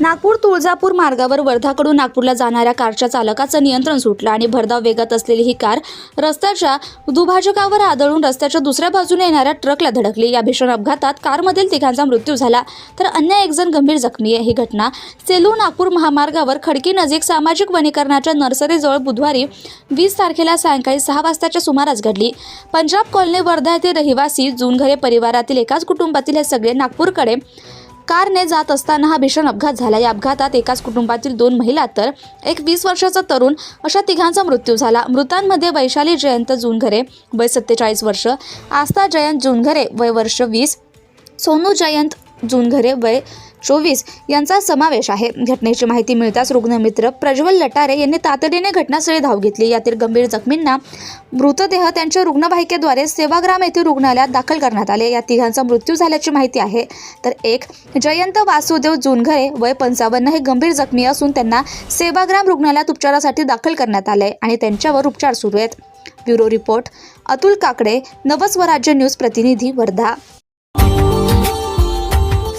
नागपूर तुळजापूर मार्गावर वर्धाकडून नागपूरला जाणाऱ्या कारच्या चालकाचं नियंत्रण सुटलं आणि भरधाव वेगात असलेली ही कार रस्त्याच्या दुभाजकावर आदळून रस्त्याच्या दुसऱ्या बाजूने येणाऱ्या ट्रकला धडकली. या भीषण अपघातात कारमधील तिघांचा मृत्यू झाला. तर अन्य एक जण गंभीर जखमी आहे. ही घटना सेलू नागपूर महामार्गावर खडकी नजीक सामाजिक वनीकरणाच्या नर्सरीजवळ बुधवारी वीस तारखेला सायंकाळी सहा वाजताच्या सुमारास घडली. पंजाब कॉलनी वर्धा येथील रहिवासी जुनघरे परिवारातील एकाच कुटुंबातील हे सगळे नागपूरकडे कारने जात असताना हा भीषण अपघात झाला. या अपघातात एकाच कुटुंबातील दोन महिला तर एक वीस वर्षाचा तरुण अशा तिघांचा मृत्यू झाला. मृतांमध्ये वैशाली जयंत जुनघरे वय सत्तेचाळीस वर्ष आस्था जयंत जुनघरे वय वर्ष वीस सोनू जयंत जुनघरे वय चोवीस यांचा समावेश आहे. घटनेची माहिती मिळताच रुग्णमित्र प्रज्वल लटारे यांनी तातडीने घटनास्थळी धाव घेतली. यातील गंभीर जखमींना मृतदेह त्यांच्या रुग्णवाहिकेद्वारे सेवाग्राम येथील रुग्णालयात दाखल करण्यात आले. या तिघांचा मृत्यू झाल्याची माहिती आहे. तर एक जयंत वासुदेव जुनघरे वय पंचावन्न हे गंभीर जखमी असून त्यांना सेवाग्राम रुग्णालयात उपचारासाठी दाखल करण्यात आले आणि त्यांच्यावर उपचार सुरू आहेत. Bureau report Atul Kakade Navswarajya news प्रतिनिधी Wardha.